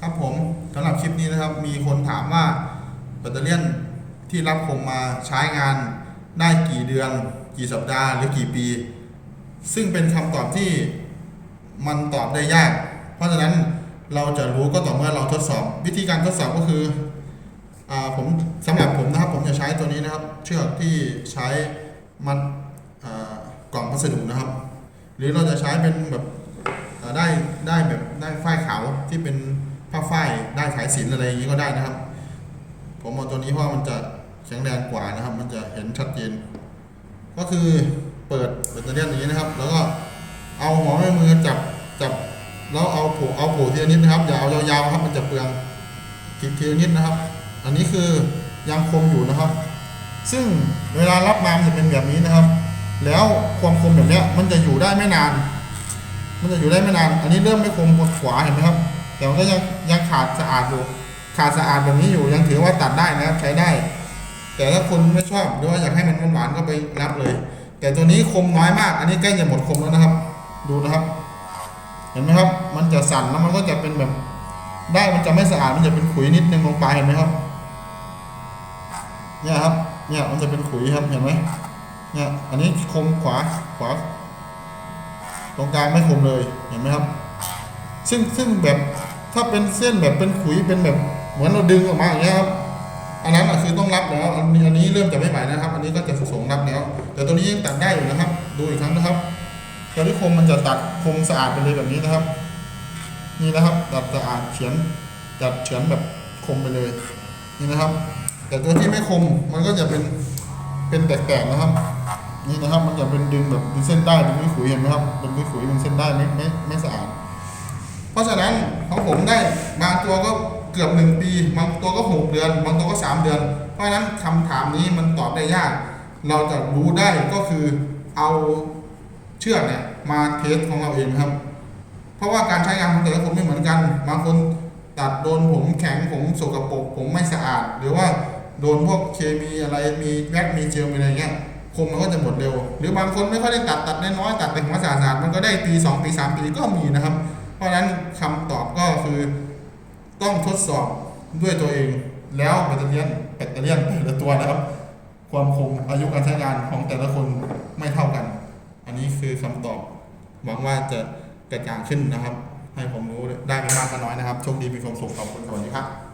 ครับผมสำหรับคลิปนี้นะครับ มีคนถามว่าแบตเตอรี่ยนที่รับคมมาใช้งานได้กี่เดือน กี่สัปดาห์หรือกี่ปี ซึ่งเป็นคำตอบที่มันตอบได้ยาก เพราะฉะนั้นเราจะรู้ก็ต่อเมื่อเราทดสอบ วิธีการทดสอบก็คืออผมสำหรับผมนะครับ ผมจะใช้ตัวนี้นะครับ เชือกที่ใช้มัดกล่องพัสดุนะครับ หรือเราจะใช้เป็นแบบได้ได้แบบได้ฝ้ายขาวที่เป็น ผ้าฝ้ายได้สายสินอะไรอย่างนี้ก็ได้นะครับ ผมเอาตัวนี้เพราะมันจะแข็งแรงกว่านะครับ มันจะเห็นชัดเจน ก็คือเปิดแบตเตอรี่อย่างนี้นะครับ แล้วก็เอาหัวแม่มือจับจับแล้วเอาผูเอาผูทีละนิดนะครับอย่าเอายาวๆครับ มันจะเปลืองทีทีละนิดนะครับ อันนี้คือยังคมอยู่นะครับ ซึ่งเวลารับมามันจะเป็นแบบนี้นะครับ แล้วความคมแบบนี้มันจะอยู่ได้ไม่นาน มันจะอยู่ได้ไม่นาน อันนี้เริ่มไม่คมกดขวาเห็นไหมครับ แต่มันก็ยังยังขาดสะอาดอยู่ ขาดสะอาดแบบนี้อยู่ยังถือว่าตัดได้นะครับใช้ได้ แต่ถ้าคนไม่ชอบหรือว่าอยากให้มันหวานก็ไปรับเลย แต่ตัวนี้คมน้อยมาก อันนี้ใกล้จะหมดคมแล้วนะครับ ดูนะครับ เห็นไหมครับ มันจะสั่นแล้วมันก็จะเป็นแบบได้มันจะไม่สะอาดมันจะเป็นขุยนิดนึงลงไปเห็นไหมครับ เนี่ยครับ เนี่ยมันจะเป็นขุยครับเห็นไหมเนี่ยอันนี้คมขวาขวา ตรงกลางไม่คมเลยเห็นไหมครับ ซึ่งซึ่งแบบถ้าเป็นเส้นแบบเป็นขุยเป็นแบบเหมือนเราดึงออกมาอย่างเงี้ยครับอันนั้นคือต้องรับแล้วอันนี้อันนี้เริ่มจะไม่ไหวนะครับ อันนี้ก็จะสงรับแล้ว แต่ตัวนี้ยังตัดได้อยู่นะครับ ดูอีกครั้งนะครับตัวที่คมมันจะตัดคมสะอาดไปเลยแบบนี้นะครับ นี่นะครับตัดสะอาดเฉือนตัดเฉือนแบบคมไปเลย นี่นะครับ แต่ตัวที่ไม่คมมันก็จะเป็นเป็นแตกๆนะครับ นี่นะครับมันจะเป็นดึงแบบเป็นเส้นได้เป็นขุยเห็นไหมครับเป็นขุยๆเป็นเส้นได้ไม่ไม่ไม่สะอาด เพราะฉะนั้นของผมได้บางตัวก็เกือบหนึ่งปี บางตัวก็หกเดือน บางตัวก็สามเดือน เพราะฉะนั้นคำถามนี้มันตอบได้ยาก เราจะรู้ได้ก็คือเอาเชือกเนี่ยมาเทสของเราเองครับ เพราะว่าการใช้งานของแต่ละคนไม่เหมือนกัน บางคนตัดโดนผมแข็งผมสกปรกผมไม่สะอาด หรือว่าโดนพวกเคมีอะไรมีแว็กมีเจลมีอะไรเงี้ยคมมันก็จะหมดเร็ว หรือบางคนไม่ค่อยได้ตัดตัดน้อยๆตัดแต่หัวสะอาดมันก็ได้ปีสองปีสามปีก็มีนะครับ เพราะนั้นคำตอบก็คือต้องทดสอบด้วยตัวเอง แล้วแบตเตอรี่ยนแบตเตอรี่ยนแต่ละตัวนะครับ ความคงอายุการใช้งานของแต่ละคนไม่เท่ากัน อันนี้คือคำตอบหวังว่าจะกระจ่างขึ้นนะครับ ให้ผมรู้ได้ไม่มากก็น้อยนะครับโชคดีมีความสุขขอบคุณสวัสดีครับ